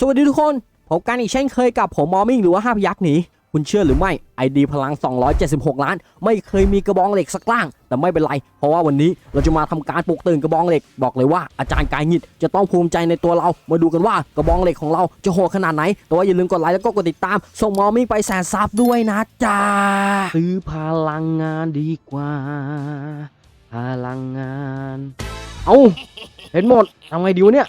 สวัสดีทุกคนพบกันอีกเช่นเคยกับผมมอมิงหรือว่าห้าพยักษ์หนีคุณเชื่อหรือไม่ไอดีพลัง 276 ล้าน ไม่เคยมีกระบองเหล็กสักล่าง แต่ไม่เป็นไร เพราะว่าวันนี้เราจะมาทำการปลุกตื่นกระบองเหล็ก บอกเลยว่าอาจารย์กายงิดจะต้องภูมิใจในตัวเรา มาดูกันว่ากระบองเหล็กของเราจะโหดขนาดไหน แต่ว่าอย่าลืมกดไลค์แล้วก็กดติดตาม ส่งมอมิงไปแสนซับด้วยนะจ๊ะซื้อพลังงานดีกว่า พลังงาน เอาเห็นหมดทำไงดีวะเนี่ย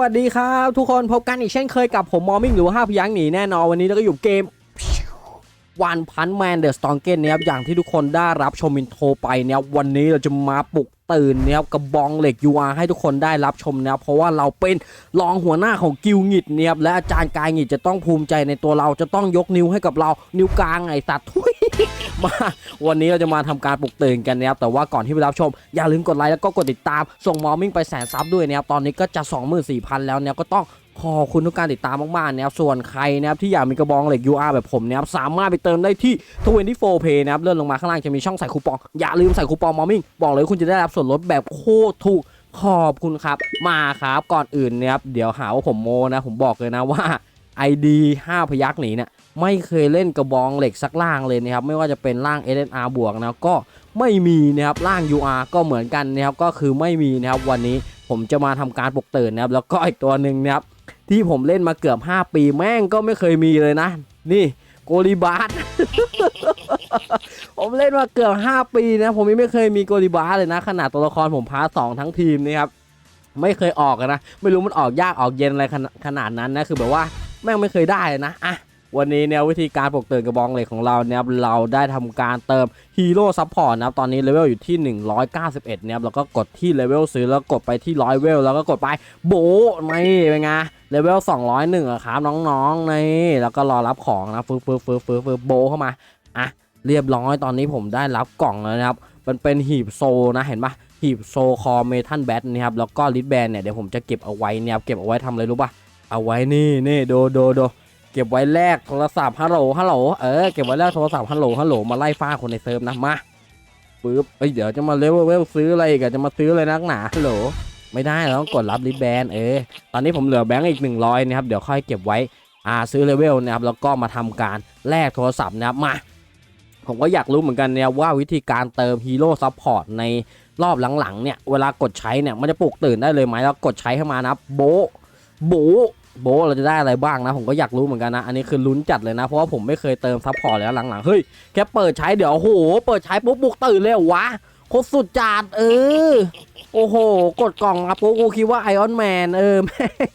วัสดีครับ ทุกคนพบกันอีกเช่นเคยกับผมมอมิ่งหรือว่าห้าพยังค์หนีแน่นอนวันนี้เราก็อยู่เกมวันพันแมนเดอะสตองเกนนะครับอย่างที่ทุกคนได้รับชมอินโทรไปเนี่ยวันนี้เราจะมาปลุกตื่นเนี่ยกระบองเหล็ก UR ให้ทุกคนได้รับชมนะเพราะว่าเราเป็นรองหัวหน้าของกิลงิดเนี่ยและอาจารย์กายงิดจะต้องภูมิใจในตัวเราจะต้องยกนิ้วให้กับเรานิ้วกลางไอสัตว์ทุย มาวันนี้เราจะมาทำการปลุกตื่นกันนะครับแต่ว่าก่อนที่ไปรับชม อย่าลืมกดไลค์แล้วก็กดติดตาม ส่งมอมิ่งไปแสนซับด้วยนะครับตอนนี้ก็จะ 24,000 แล้วเนี่ยก็ต้องขอบคุณทุกการติดตามมากๆนะครับส่วนใครนะครับที่อยากมีกระบองเหล็ก UR แบบผมนะครับสามารถไปเติมได้ที่ 24 Pay นะครับเลื่อนลงมาข้างล่างจะมีช่องใส่คูปอง อย่าลืมใส่คูปองมอมิ่งบอกเลยคุณจะได้รับส่วนลดแบบโคตรถูกขอบคุณครับ มาครับก่อนอื่นเนะครับเดี๋ยวหาว่าผมโมนะ ผมบอกเลยนะว่า ID 5 พยักหนีเนี่ยไม่เคยเล่นกระบองเหล็กสักล่างเลยนะครับไม่ว่าจะเป็นล่าง SNR บวกนะก็ไม่มีนะครับล่าง UR ก็เหมือนกันนะครับก็คือไม่มีนะครับวันนี้ผมจะมาทำการปลุกตื่นนะครับแล้วก็อีกตัวหนึ่งนะครับที่ผมเล่นมาเกือบ 5 ปีแม่งก็ไม่เคยมีเลยนะ นี่โกลิบาสผมเล่นมาเกือบ 5 ปีนะ ผมยังไม่เคยมีโกลิบาสเลยนะ ขนาดตัวละครผมพาสองทั้งทีมนี่ครับไม่เคยออกนะ ไม่รู้มันออกยากออกเย็นอะไรขนาดนั้นนะ คือแบบว่า แม่งไม่เคยได้นะอะวันนี้เนี่ยวิธีการปลุกตื่นกระบองเหล็กของเราเนี่ยเราได้ทำการเติมฮีโร่ซัพพอร์ตนะครับตอนนี้เลเวลอยู่ที่ 191เนี่ยแล้วก็กดที่เลเวลซื้อแล้วกดไปที่ร้อยเวลแล้วก็กดไปโบะนี่เป็นไงเลเวล201อะครับน้องๆนี่แล้วก็รอรับของนะฟึบฟึบฟึบฟึบฟึบโบเข้ามาอะเรียบร้อยตอนนี้ผมได้รับกล่องแล้วนะครับมันเป็นหีบโซนะเห็นปะหีบโซคอเมทัลแบทนะครับแล้วก็ลิทแบนเนี่ยเดี๋ยวผมจะเก็บเอาไว้เนี่ยเก็บเอาไว้ทำอะไรรู้ป่ะ เอาไว้นี่นี่โดโดโดเก็บไว้แลกโทรศัพท์ฮัลโหลฮัลโหลเออเก็บไว้แลกโทรศัพท์ฮัลโหลฮัลโหลมาไล่ฟ้าคนในเซิร์ฟนะมาปึ๊บเอ้ยเดี๋ยวจะมาเลเวลเวลซื้ออะไรอีกันจะมาซื้ออะไรนักหนาฮัลโหลไม่ได้เราต้องกดรับลิทแบนเออตอนนี้ผมเหลือแบงก์อีก 100นะครับเดี๋ยวค่อยเก็บไว้อ่าซื้อเลเวลนะครับแล้วก็มาทำการแลกโทรศัพท์นะครับมาผมก็อยากรู้เหมือนกันเนี่ยว่าวิธีการเติมฮีโร่ซัพพอร์ตในรอบหลังๆเนี่ยเวลากดใช้เนี่ยมันจะปลุกตื่นได้เลยไหมแล้วกดใช้เข้ามานะโบโบ โบะเราจะได้อะไรบ้างนะ ผมก็อยากรู้เหมือนกันนะ อันนี้คือลุ้นจัดเลยนะ เพราะว่าผมไม่เคยเติมซัพพอร์ตแล้วหลังๆ เฮ้ย แค่เปิดใช้เดี๋ยวโอ้โห เปิดใช้ปุ๊บปลุกตื่นเลยวะโคตรสุดจัดเออ โอ้โห กดกล่องมาปุ๊บกูคิดว่าไอออนแมนเออ แม่ง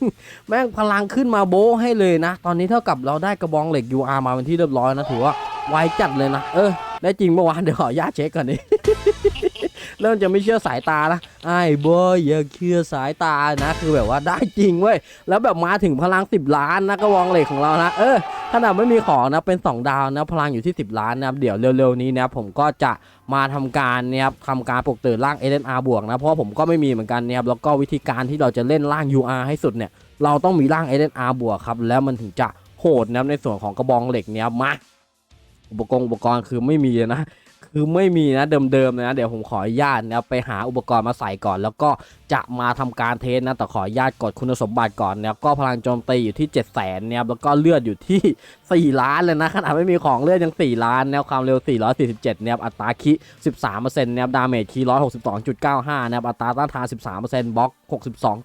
แม่งพลังขึ้นมาโบให้เลยนะ ตอนนี้เท่ากับเราได้กระบองเหล็ก UR มาเป็นที่เรียบร้อยนะถือว่าไวจัดเลยนะ เออ ได้จริงเมื่อวานเดี๋ยวขออนุญาตเช็คก่อนดิ เริ่มจะไม่เชื่อสายตาละไอ้บอยอย่าเชื่อสายตานะ คือแบบว่าได้จริงเว้ยแล้วแบบมาถึงพลัง 10 ล้านนะก็วองเหล็กของเรานะเออขนาดไม่มีของนะเป็น 2 ดาวนะพลังอยู่ที่ 10 ล้านนะครับเดี๋ยวเร็วๆนี้นะผมก็จะมาทำการเนี่ยครับทำการปลุกตื่นร่าง SNR บวกนะเพราะผมก็ไม่มีเหมือนกันเนี่ยครับแล้วก็วิธีการที่เราจะเล่นร่าง UR ให้สุดเนี่ยเราต้องมีร่าง SNR บวกครับแล้วมันถึงจะโหดนะในส่วนของกระบองเหล็กเนี่ยมาอุปกรณ์อุปกรณ์คือไม่มีนะ คือไม่มีนะเดิมๆเลยนะ เดี๋ยวผมขออนุญาตนะไปหาอุปกรณ์มาใส่ก่อน แล้วก็จะมาทำการเทสนะ แต่ขออนุญาตกดคุณสมบัติก่อนนะก็พลังโจมตีอยู่ที่ 7 0 0 0 0เนี่ยครับแล้วก็เลือดอยู่ที่ 4 ล้านเลยนะขนาดไม่มีของเลือดยัง 4 ล้านนะครับความเร็ว 447เนี่ยครับอัตราคิ 13%นะครับดาเมจคี162.95นะครับอัตราต้านทาน 13%บล็อก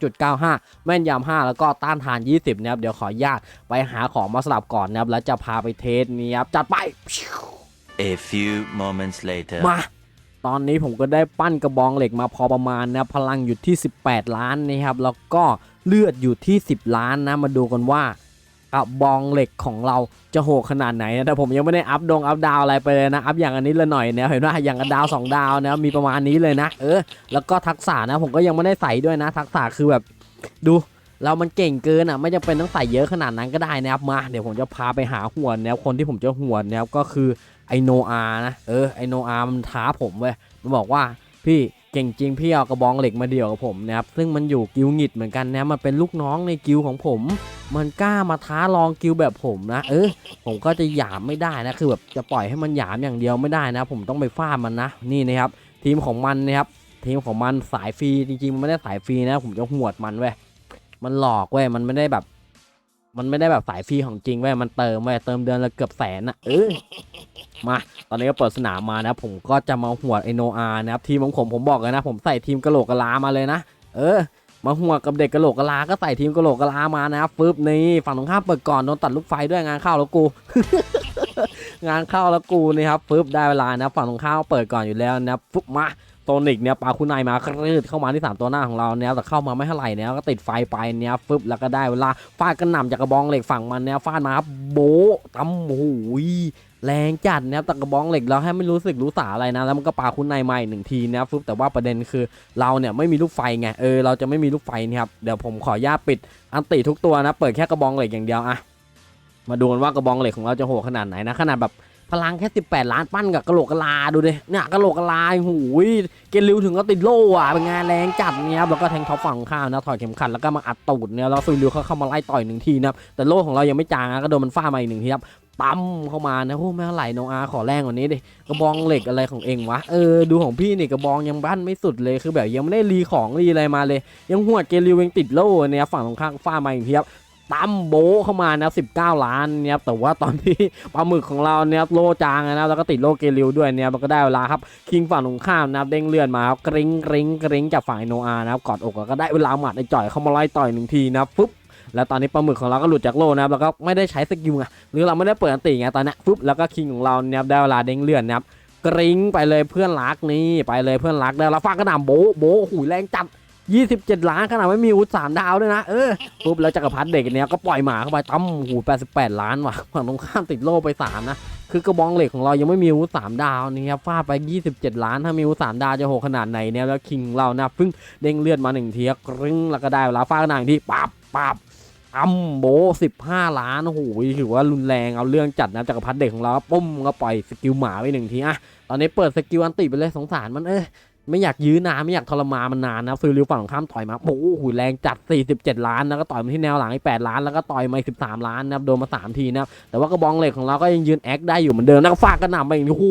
62.95 แม่นยำ5แล้วก็ต้านทาน 20นะครับเดี๋ยวขออนุญาตไปหาของมาสลับก่อนนะครับแล้วจะพาไปเทสนี่ครับจัดไป A few moments later. มา ตอนนี้ผมก็ได้ปั้นกระบองเหล็กมาพอประมาณนะ พลังอยู่ที่ 18 ล้านนะครับ แล้วก็เลือดอยู่ที่ 10 ล้านนะ มาดูกันว่ากระบองเหล็กของเราจะโหดขนาดไหนนะแต่ผมยังไม่ได้อัพดงอัพดาวอะไรไปเลยนะ อัพอย่างอันนี้ละหน่อยเนี่ยเห็นว่าอย่างกับดาวสองดาวนะมีประมาณนี้เลยนะ เออ แล้วก็ทักษะนะ ผมก็ยังไม่ได้ใส่ด้วยนะ ทักษะคือแบบดูเรามันเก่งเกินอะไม่จำเป็นต้องใส่เยอะขนาดนั้นก็ได้นะครับมา เดี๋ยวผมจะพาไปหาหวนนะครับคนที่ผมจะหวนนะครับก็คือ ไอโนอานะ เออ ไอโนอามันท้าผมเว้ย มันบอกว่าพี่เก่งจริงพี่เอากระบองเหล็กมาเดี่ยวกับผมนะครับ ซึ่งมันอยู่กิลหงิดเหมือนกันนะ มันเป็นลูกน้องในกิลของผม มันกล้ามาท้าลองกิลแบบผมนะ เออ ผมก็จะหยามไม่ได้นะ คือแบบจะปล่อยให้มันหยามอย่างเดียวไม่ได้นะ ผมต้องไปฟาดมันนะ นี่นะครับ ทีมของมันนะครับ ทีมของมันสายฟรีจริงๆมันไม่ได้สายฟรีนะ ผมจะหวดมันเว้ย มันหลอกเว้ย มันไม่ได้แบบ มันไม่ได้แบบสายฟรีของจริงเว้ยมันเติมเว้ยเติมเดือนละเกือบแสนนะเออมา ตอนนี้ก็เปิดสนามมานะ ผมก็จะมาหัวไอโนอานะครับทีมของผมผมบอกเลยนะ ผมใส่ทีมกะโหลกกะลามาเลยนะ เออ มาหัวกับเด็กกะโหลกกะลาก็ใส่ทีมกะโหลกกะลามานะครับฟึบนี่ฝั่งตรงข้ามเปิดก่อนโดนตัดลูกไฟด้วยงานเข้าแล้วกู งานเข้าแล้วกูนี่ครับฟึบได้เวลานะฝั่งตรงข้ามเปิดก่อนอยู่แล้วนะฟึบมา โซนิกเนี่ยปาคุณนายมาครืดเข้ามาที่สามตัวหน้าของเราเนี่ยแต่เข้ามาไม่เท่าไหร่เนี่ยก็ติดไฟไปเนี่ยฟึบแล้วก็ได้เวลาฟาดกระหน่ำจากกระบองเหล็กฝั่งมันเนี่ยฟาดมาครับโบตำโอ้ยแรงจัดนะครับต่กระบองเหล็กเราให้ไม่รู้สึกรู้สาอะไรนะ แล้วมันก็ปาคุณนายมาอีกหนึ่งทีนะฟึบแต่ว่าประเด็นคือเราเนี่ยไม่มีลูกไฟไงเออเราจะไม่มีลูกไฟนี่ครับเดี๋ยวผมขอญาตปิดอันติทุกตัวนะ เปิดแค่กระบองเหล็กอย่างเดียวอะมาดูกันว่ากระบองเหล็กของเราจะโหดขนาดไหนนะขนาดแบบ พลังแค่ 18 ล้านปั้นกับกระโหลกกะลาดูดิเนี่ยกระโหลกกะลาหูยเกลิวถึงก็ติดโล่อะเป็นไงานแรงจัดเนี่ยแล้วก็แทงท็อปฝั่งข้างนะถอยเข็มขัดแล้วก็มาอัดตูดเนี่ยแล้วซุยลิวเขาเข้ามาไล่ต่อยหนึ่งทีนะครับแต่โล่ของเรายังไม่จางนะก็โดนมันฟาดมาอีกหนึ่งทีครับปั๊มเข้ามานะโอ้ไม่ไหร่โนอาขอแรงกว่านี้ดิกระบองเหล็กอะไรของเองวะเออดูของพี่นี่กระบองยังบ้านไม่สุดเลยคือแบบยังไม่ได้รีของรีอะไรมาเลย ยังหัวดเกลิวยังติดโล่เนี่ยฝั่งตรงข้างฟ้ามาอีกทีครับ ตั้มโบเข้ามานะ19 ล้านเนี่ยครับแต่ว่าตอนที่ปลาหมึกของเราเนี่ยโลจางนะแล้วก็ติดโลเกลิวด้วยเนี่ยมันก็ได้เวลาครับคิงฝั่งตรงข้ามนะครับเด้งเลื่อนมาครับกริ๊งกริ๊งกริ๊งจากฝั่งไอโนอานะครับกอดอกแล้วก็ได้เวลาหมัดไอจ่อยเข้ามาไล่ต่อยหนึ่งทีนะครับแล้วตอนนี้ปลาหมึกของเราก็หลุดจากโลนะครับแล้วก็ไม่ได้ใช้สกิลไงหรือเราไม่ได้เปิดอันติไงตอนนี้ยฟึบแล้วก็คิงของเราเนี่ยได้เวลาเด้งเลื่อนนะครับกริ้งไปเลยเพื่อนรักนี่ไปเลยเพื่อนรักได้แล้วฟาดกระหน่ำโบโบหูยแรงจัด 27 ล้านขนาดไม่มีอาวุธสามดาวด้วยนะเออปุ๊บแล้วจักรพรรดิเด็กเนี้ยก็ปล่อยหมาเข้าไปตั้มหู88 ล้านว่ะฝั่งตรงข้ามติดโล่ไปสามนะคือกระบองเหล็กของเรายังไม่มีอาวุธสามดาวนี่ครับฟาดไป 27 ล้าน ถ้ามีอาวุธสามดาวจะโหขนาดไหนเนี่ยแล้วคิงเรานะเพิ่งเด้งเลือดมาหนึ่งทีกริ้งแล้วก็ได้เวลาฟาดหน่ำที่ปั๊บปั๊บอัมโบสิบห้าล้านโอ้โหถือว่ารุนแรงเอาเรื่องจัดนะจักรพรรดิเด็กของเราปุ้มก็ปล่อยสกิลหมาไปหนึ่งทีอะตอนนี้เปิดสกิลอันติไปเลยสงสารมันเอ้ย ไม่อยากยื้อนานไม่อยากทรมานมันนานนะซื้อริวฝั่งข้ามต่อยมาโอ้โหแรงจัด 47 ล้านแล้วก็ต่อยมาที่แนวหลังอีก8ล้านแล้วก็ต่อยมาอีก13 ล้านนะครับโดนมา 3 ทีนะแต่ว่ากระบองเหล็กของเราก็ยังยืนแอคได้อยู่เหมือนเดิมแล้วก็ฟาดกระหน่ำไปอีกโอ้โห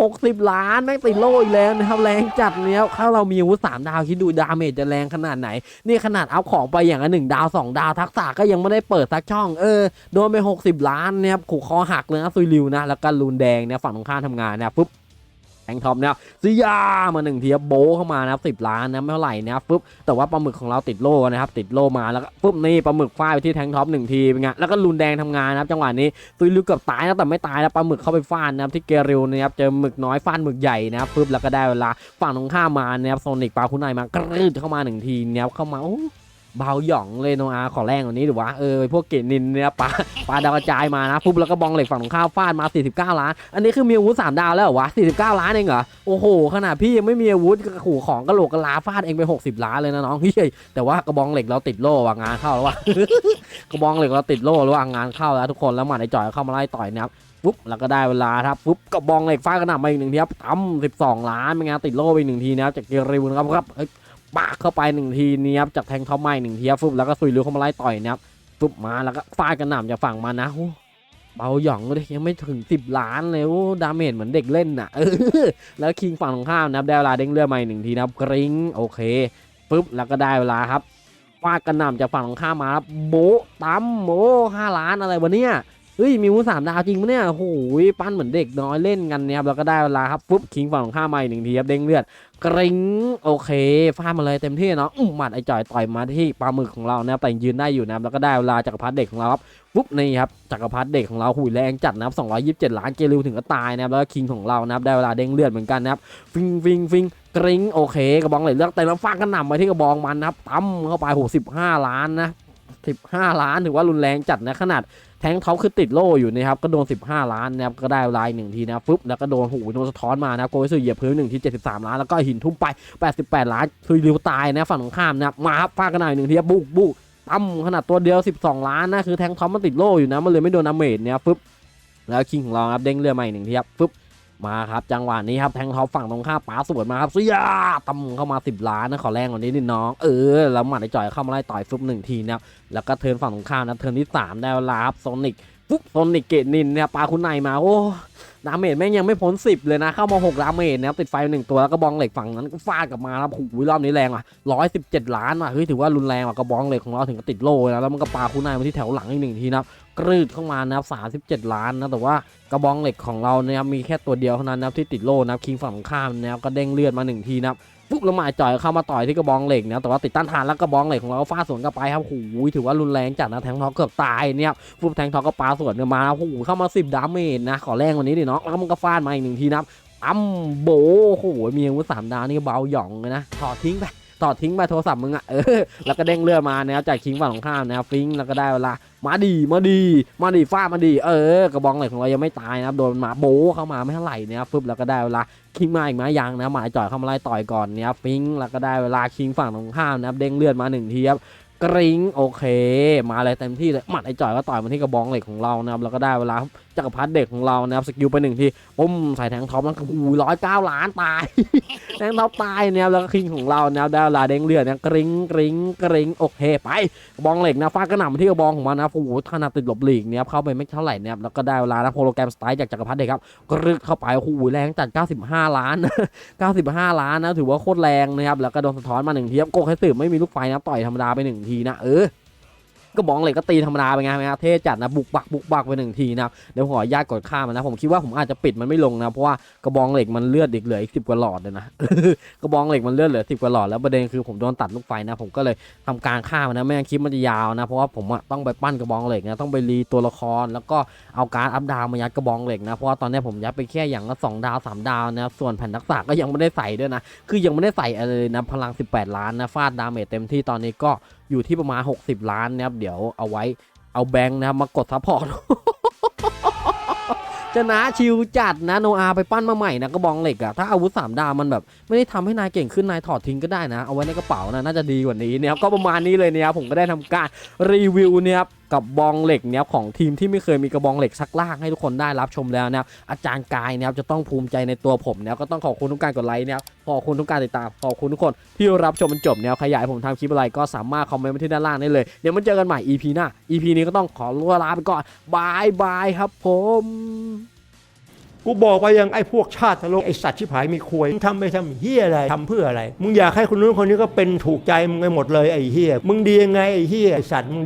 60ล้านแม่งติดโล่อีกแล้วนะครับแรงจัดเนี่ยถ้าเรามีอาวุธสามดาวคิดดูดาเมจจะแรงขนาดไหน นี่ขนาดเอัพของไปอย่างละหนึ่งดาวสองดาวทักษะก็ยังไม่ได้เปิดสักช่องเออโดนไป60ล้านเนี่ยขู่คอหักเลยนะซุยริวนะแล้วก็ลูนแดงเนี่ยฝั่งตรงข้ามทำงานเนี่ยปุ๊บ แทงท็อปเนี่ยซิยามาหนึ่งทีโบเข้ามานะครับสิบล้านนะไม่เท่าไหร่นะครับปุ๊บแต่ว่าปลาหมึกของเราติดโล่นะครับติดโล่มาแล้วก็ปุ๊บนี่ปลาหมึกฟาดไปที่แทงท็อปหนึ่งทีเป็นไงแล้วก็ลูนแดงทำงานนะครับจังหวะนี้ซุยริวเกือบตายนะแต่ไม่ตายนะปลาหมึกเข้าไปฟาดนะครับที่เกริวนะครับเจอหมึกน้อยฟาดหมึกใหญ่นะครับปุ๊บแล้วก็ได้เวลาฝั่งตรงข้ามมานะครับโซนิกปลาคุณนายมากรีดเข้ามาหนึ่งทีนะครับเข้ามาโอ้ เบาหย่องเลยโนอาขอแรงกว่านี้หรือวะเออพวกเกตนินเนี่ยปลาปาดาวกระจายมานะปุ๊บแล้วก็บองเหล็กฝั่งตรงข้ามฟาดมา 49 ล้าน อันนี้คือมีอาวุธสามดาวแล้วเหรอวะ 49 ล้านเองเหรอโอ้โหขนาดพี่ยังไม่มีอาวุธขู่ของกระโหลกกระลาฟาดเองไป 60 ล้านเลยนะน้องเฮ้ยแต่ว่ากระบองเหล็กเราติดโล่ว่ะงานเข้าแล้วว่ะกระบองเหล็กเราติดโล่แล้วว่ะงานเข้าแล้วทุกคนแล้วหมัดไอ้จ่อยเข้ามาไล่ต่อยนะครับปุ๊บแล้วก็ได้เวลาครับปุ๊บกระบองเหล็กฟาดกระหน่ำมาอีกหนึ่งทีครับตั้มสิบสองล้านเป็นไงติดโล่ไปอีกหนึ่งทีนะครับจากเกริวนครับครับ ปากเข้าไปหนึ่งทีนี้ครับจากแทงท็อปไม้หนึ่งทีครับปุ๊บแล้วก็ซุยเรือเข้ามาไล่ต่อยนะครับปุ๊บมาแล้วก็ฟาดกระหน่ำจากฝั่งมานะโอ้เบาหย่องเลยยังไม่ถึงสิบล้านเลยโอ้ดาเมจเหมือนเด็กเล่นน่ะเออแล้วคิงฝั่งตรงข้ามนะครับได้เวลาเด้งเลือดมาหนึ่งทีนะครับกริ๊งโอเคปุ๊บแล้วก็ได้เวลาครับฟาดกระหน่ำจากฝั่งตรงข้ามมาครับโบตั้มโบห้าล้านอะไรวะเนี่ย เฮ้ยมีมูสามดาวจริงปะเนี่ยโอ้โหปั้นเหมือนเด็กน้อยเล่นกันเนี่ยครับแล้วก็ได้เวลาครับปุ๊บคิงฝั่งของข้ามมาอีกหนึ่งทีครับเด้งเลือดกริ๊งโอเคฟาดมาเลยเต็มที่เนาะอุ้มหมัดไอ้จ่อยต่อยมาที่ปลาหมึกของเรานะครับแต่ยังยืนได้อยู่นะครับแล้วก็ได้เวลาจักรพรรดิเด็กของเราครับปุ๊บนี่ครับจักรพรรดิเด็กของเราหุ่ยแรงจัดนะครับ 227 ล้านเกลิวถึงก็ตายนะครับแล้วก็คิงของเรานะครับได้เวลาเด้งเลือดเหมือนกันนะครับฟิงฟิงฟิงกริ๊งโอเคกระบองเหล็กเลือกแต่แล้วฟาดกระหน่ำไปที่กระบองมันนะครับตั้มเข้าไปโห15ล้านนะ 15 ล้านถือว่ารุนแรงจัดนะขนาดแทงท็อปคือติดโล่อยู่นะครับก็โดน 15 ล้านนะครับก็ได้ลายหนึ่งทีนะฟึบแล้วก็โดนหูโดนสะท้อนมานะโกยสุเหยียบพื้นหนึ่งที73 ล้านแล้วก็หินทุ่มไป 88 ล้านคือริวตายนะฝั่งตรงข้ามนะมาครับฟาดกันหน่อยหนึ่งทีครับบุกบุกตั้มขนาดตัวเดียว 12 ล้านนะคือแทงท็อปมันติดโล่อยู่นะมันเลยไม่โดนดาเมจเนี่ยฟึบแล้วคิงของเราครับเด้งเรือมาอีกหนึ่งทีครับฟึบ มาครับจังหวะนี้ครับแทงท็อปฝั่งตรงข้ามป๋าสวนมาครับเสียตั้มเข้ามา 10 ล้านนะขอแรงกว่านี้นิดน้อง เออ แล้วหมัดไอ้จ่อยเข้ามาไล่ต่อยฟึบหนึ่งทีนะแล้วก็เทินฝั่งตรงข้ามนะเทินที่สามได้เวลาครับโซนิกปุ๊บโซนิกเกตนินเนี่ยปาคุณนายมาโอ้ดาเมจแม่งยังไม่พ้น10 เลยนะ เข้ามา 6 ดาเมจนะครับติดไฟหนึ่งตัวแล้วก็บองเหล็กฝั่งนั้นก็ฟาดกลับมาแล้วโอ้โหรอบนี้แรงว่ะ117 ล้านว่ะเฮ้ยถือว่ารุนแรงว่ะกระบองเหล็กของเราถึงกับติดโล่เลยนะแล้วมันก็ปาคู่นายมาที่แถวหลังอีกหนึ่งทีนะครับ กรืดเข้ามานะครับ 37 ล้านนะแต่ว่ากระบองเหล็กของเราเนี่ยมีแค่ตัวเดียวเท่านั้นนะครับที่ติดโล่นะครับคิงฝั่งตรงข้ามนะครับก็เด้งเลือดมาหนึ่งทีนะครับปุ๊บแล้วมาจ่อยเข้ามาต่อยที่กระบองเหล็กนะแต่ว่าติดต้านทานแล้วกระบองเหล็กของเราฟาดสวนกลับไปครับโอ้โหถือว่ารุนแรงจัดนะแทงท็อกเกือบตายเนี่ยฟุบแทงทอกก็ปาสวนกันมาโอ้โหเข้ามาสิบดาเมจนะขอแรงวันนี้ดิเนาะแล้วมันก็ฟาดมาอีกหนึ่งทีนะครับอ้ำโบโอ้โหมีอาวุธสามดาวนี่เบาหย่องเลยนะถอดทิ้งไป ถอดทิ้งไปโทรศัพท์มึงอะเออแล้วก็เด้งเลือมานะครับจากคิงฝั่งของข้ามนะครับฟิงแล้วก็ได้เวลามาดีมาดี มาดีฟาดมาดี เออกระบองเหล็กของเรายังไม่ตายนะครับโดนหมาโบเข้ามาไม่เท่าไหร่นะครับฟึบแล้วก็ได้เวลาคิงมาอีกไหมยังนะหมาจ่อยเข้ามาไล่ต่อยก่อนเนี่ยฟิงแล้วก็ได้เวลาคิงฝั่งตรงข้ามนะครับเด้งเลือดมาหนึ่งทีครับกริ้งโอเค มาเลยเต็มที่เลยหมัดไอ้จ่อยก็ต่อยมาที่กระบองเหล็กของเรานะครับแล้วก็ได้เวลา จักรพรรดิเด็กของเรานะครับสกิลไปหนึ่งทีปุ้มใส่แทงท็อปแล้วก็หูร้อยเก้าล้านตายแทงท็อปตายเนี่ยแล้วก็คิงของเรานะครับได้เวลาเด้งเลือดนะกริงกริงกริงโอเคไปกระบองเหล็กนะฟาดกระหน่ำมาที่กระบองของมันนะโอ้โหขนาดติดหลบหลีกเนี่ยเข้าไปไม่เท่าไหร่เนี่ยแล้วก็ได้เวลานะโปรแกรมสไตล์จากจักรพรรดิเด็กครับกรึกเข้าไปโอ้โหแรงจัด 95 ล้าน 95 ล้านนะถือว่าโคตรแรงนะครับแล้วก็โดนสะท้อนมาหนึ่งทีครับโกกให้สืบไม่มีลูกไฟนะต่อยธรรมดาไปหนึ่งทีนะเออ ก็บองเหล็กก็ตีธรรมดาไปไงไหมครับเท่จัดนะบุกบักบุกบักไปหนึ่งทีนะเดี๋ยวขอญาตกดข้ามันนะผมคิดว่าผมอาจจะปิดมันไม่ลงนะเพราะว่ากระบองเหล็กมันเลือดอีกเหลืออีกสิบกว่าหลอดเลยนะกระบองเหล็กมันเลือดเหลือสิบกว่าหลอดแล้วประเด็นคือผมโดนตัดลูกไฟนะผมก็เลยทำการฆ่ามันนะไม่งั้นคลิปมันจะยาวนะเพราะว่าผมอะต้องไปปั้นกระบองเหล็กนะต้องไปรีตัวละคร แล้วก็เอาการอัพดาวมายัดกระบองเหล็กนะเพราะว่าตอนนี้ผมยัดไปแค่อย่างละสองดาวสามดาวนะส่วนแผ่นทักษะก็ยังไม่ได้ใส่ด้วยนะคือยังไม่ได้ใส่อะไรเลยนะพลัง 18 ล้านนะฟาดดาเมจเต็มที่ตอนนี้ก็อยู่ที่ประมาณ 60 ล้านนะครับเดี๋ยวเอาไว้เอาแบงค์นะครับมากดซัพพอร์ตจะนะชิวจัดนะโนอาไปปั้นมาใหม่นะกระบองเหล็กอะถ้าอาวุธสามดาวมันแบบ ไม่ได้ทำให้นายเก่งขึ้นนายถอดทิ้งก็ได้นะ เอาไว้ในกระเป๋านะน่าจะดีกว่านี้เนี่ยครับก็ประมาณนี้เลยเนี่ยครับผมก็ได้ทำการรีวิวเนี่ยครับกับบองเหล็กเนี่ยของทีมที่ไม่เคยมีกระบองเหล็กสักล่างให้ทุกคนได้รับชมแล้วนะอาจารย์กายเนี่ยครับจะต้องภูมิใจในตัวผมเนี่ยก็ต้องขอบคุณทุกการกดไลค์เนี่ยขอบคุณทุกการติดตามขอบคุณทุกคนที่รับชมมันจบเนี่ยขยายผมทำคลิปอะไรก็สามารถคอมเมนต์มาที่ด้านล่างได้เลยเดี๋ยวมาเจอกันใหม่ EP หน้า EP นี้ก็ต้องขอลาไปก่อนบายบายครับผมกูบอกไปยังไอ้พวกชาติทะโลกไอ้สัตว์ชิบหายมีควยมึงทำไปทำเฮียอะไรทำเพื่ออะไร มึงอยากให้คนนู้นคนนี้ก็เป็นถูกใจมึงไปหมดเลยไอ้เฮียมึงดียังไงไอ้เฮียไอ้สัตว์มึง